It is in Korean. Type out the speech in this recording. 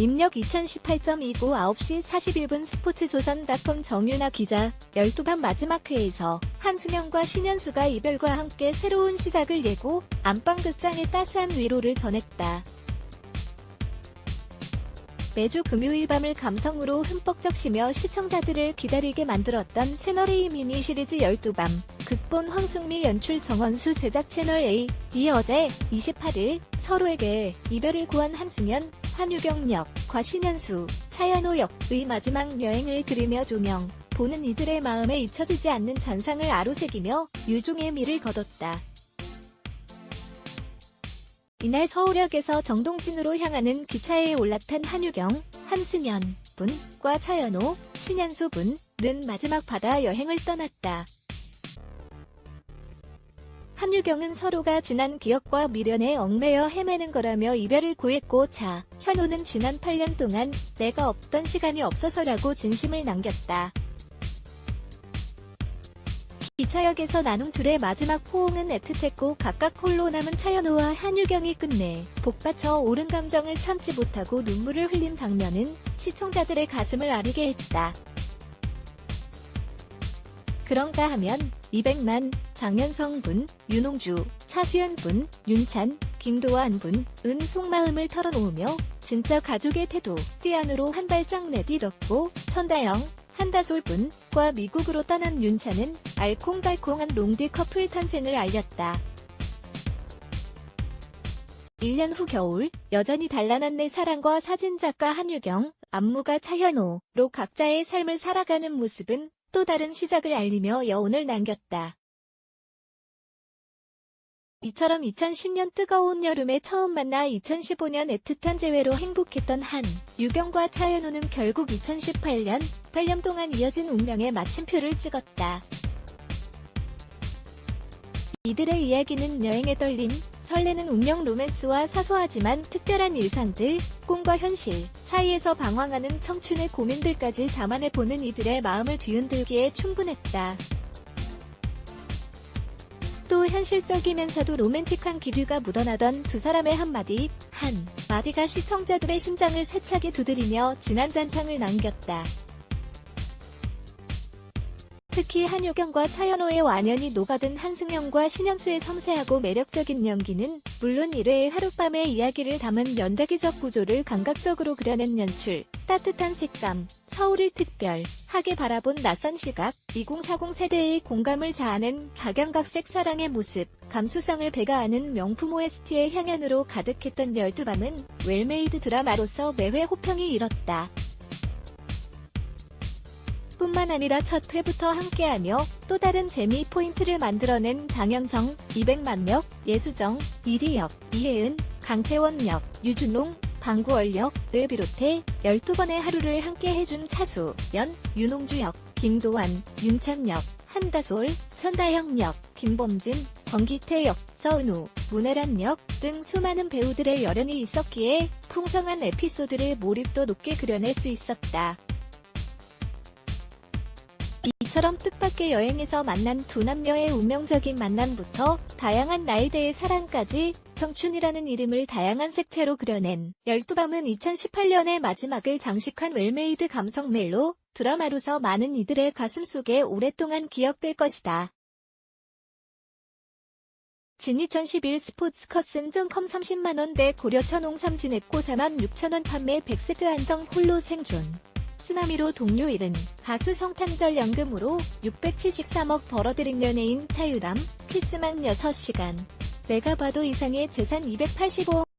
입력 2018.29 9시 41분 스포츠조선닷컴 정윤아 기자 12반 마지막 회에서 한승연과 신현수가 이별과 함께 새로운 시작을 예고 안방극장에 따스한 위로를 전했다. 매주 금요일 밤을 감성으로 흠뻑 적시며 시청자들을 기다리게 만들었던 채널A 미니 시리즈 12밤. 극본 황승미 연출 정원수 제작 채널A. 이 어제 28일 서로에게 이별을 구한 한승연, 한유경 역 과 신현수, 차연호 역의 마지막 여행을 그리며 조명. 보는 이들의 마음에 잊혀지지 않는 잔상을 아로새기며 유종의 미를 거뒀다. 이날 서울역에서 정동진으로 향하는 기차에 올라탄 한유경, 한승연 분과 차연호, 신현수 분은 마지막 바다 여행을 떠났다. 한유경은 서로가 지난 기억과 미련에 얽매여 헤매는 거라며 이별을 고했고 차, 현호는 지난 8년 동안 내가 없던 시간이 없어서라고 진심을 남겼다. 기차역에서 나눈 둘의 마지막 포옹은 애틋했고 각각 홀로 남은 차연호와 한유경이 끝내 복받쳐 오른 감정을 참지 못하고 눈물을 흘린 장면은 시청자들의 가슴을 아리게 했다. 그런가 하면 200만, 장현성 분, 윤홍주, 차수연 분, 윤찬, 김도환 분은 속마음을 털어놓으며 진짜 가족의 태도, 띠안으로 한 발짝 내디뎠고 천다영, 한다솔 분과 미국으로 떠난 윤찬은 알콩달콩한 롱디 커플 탄생을 알렸다. 1년 후 겨울, 여전히 단란한 내 사랑과 사진작가 한유경, 안무가 차현호로 각자의 삶을 살아가는 모습은 또 다른 시작을 알리며 여운을 남겼다. 이처럼 2010년 뜨거운 여름에 처음 만나 2015년 애틋한 재회로 행복했던 한, 유경과 차현우는 결국 2018년, 8년 동안 이어진 운명의 마침표를 찍었다. 이들의 이야기는 여행에 떨림, 설레는 운명 로맨스와 사소하지만 특별한 일상들, 꿈과 현실 사이에서 방황하는 청춘의 고민들까지 담아내보는 이들의 마음을 뒤흔들기에 충분했다. 또 현실적이면서도 로맨틱한 기류가 묻어나던 두 사람의 한마디, 한 마디가 시청자들의 심장을 세차게 두드리며 진한 잔상을 남겼다. 특히 한효경과 차연호의 완연히 녹아든 한승연과 신현수의 섬세하고 매력적인 연기는 물론 1회의 하룻밤의 이야기를 담은 연대기적 구조를 감각적으로 그려낸 연출, 따뜻한 색감, 서울을 특별하게 바라본 낯선 시각, 2040 세대의 공감을 자아낸 각양각색 사랑의 모습, 감수성을 배가하는 명품 OST의 향연으로 가득했던 12밤은 웰메이드 드라마로서 매회 호평이 일었다. 뿐만 아니라 첫 회부터 함께하며 또 다른 재미 포인트를 만들어낸 장현성, 200만역, 예수정, 이리역, 이혜은, 강채원역, 유준롱, 방구월역을 비롯해 12번의 하루를 함께 해준 차수, 연, 윤홍주역, 김도환, 윤찬역, 한다솔, 선다영역, 김범진, 권기태역, 서은우, 문혜란역 등 수많은 배우들의 열연이 있었기에 풍성한 에피소드를 몰입도 높게 그려낼 수 있었다. 이처럼 뜻밖의 여행에서 만난 두 남녀의 운명적인 만남부터 다양한 나이대의 사랑까지 청춘이라는 이름을 다양한 색채로 그려낸 12밤은 2018년의 마지막을 장식한 웰메이드 감성 멜로 드라마로서 많은 이들의 가슴 속에 오랫동안 기억될 것이다. 진 2011 스포츠 커슨.com 30만원대 고려천 홍삼 진액고 4만 6천원 판매 100세트 한정 홀로 생존. 쓰나미로 동료 잃은 가수 성탄절 연금으로 673억 벌어들인 연예인 차유람 키스만 6시간. 내가 봐도 이상의 재산 285억